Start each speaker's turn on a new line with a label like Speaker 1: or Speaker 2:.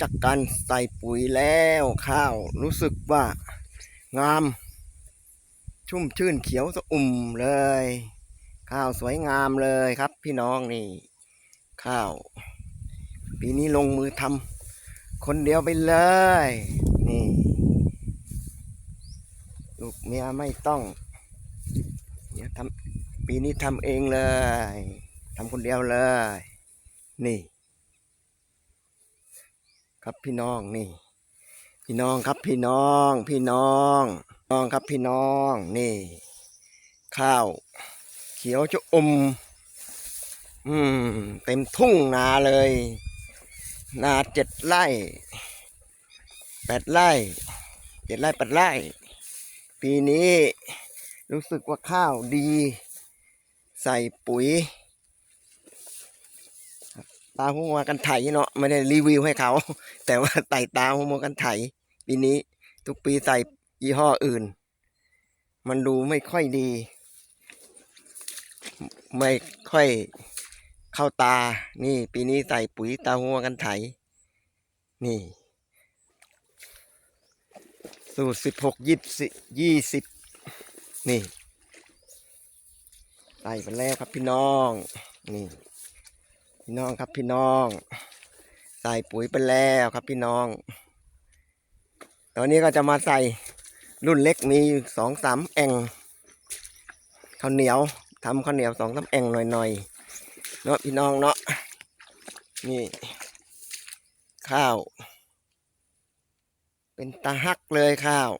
Speaker 1: จากการใส่ปุ๋ยแล้วข้าวรู้สึกว่างาม ชุ่มชื่นเขียวสะอุ่มเลย ข้าวสวยงามเลยครับพี่น้องนี่ ข้าว ปีนี้ลงมือทำคนเดียวไปเลย นี่ลูกเมียไม่ต้องเดี๋ยวทำปีนี้ทำเองเลยทำคนเดียวเลย นี่ ครับพี่น้องนี่ พี่น้องครับพี่น้อง พี่น้องน้องครับพี่น้องนี่ ข้าว เขียวจะอม อืม เต็มทุ่งนาเลย นาเจ็ดไร่แปดไร่เจ็ดไร่แปดไร่ ปีนี้รู้สึกว่าข้าวดี ใส่ปุ๋ย ตาหัวกันไถเนาะไม่ได้รีวิวให้เขา แต่ว่าใส่ตาหัวกันไถปีนี้ทุกปีใส่ยี่ห้ออื่น มันดูไม่ค่อยดี ไม่ค่อยเข้าตา นี่ ปีนี้ใส่ปุ๋ยตาหัวกันไถ นี่ สูตรสิบหกยี่สิบยี่สิบนี่ใส่ไปแล้วครับพี่น้อง นี่ พี่น้องครับพี่น้อง ใส่ปุ๋ยไปแล้วครับพี่น้อง ตอนนี้ก็จะมาใส่รุ่นเล็กมีสองสามแองข้าวเหนียวทำข้าวเหนียวสองสามแองหน่อยๆเนาะพี่น้องเนาะนี่ข้าว เป็นตาฮักเลยข้าว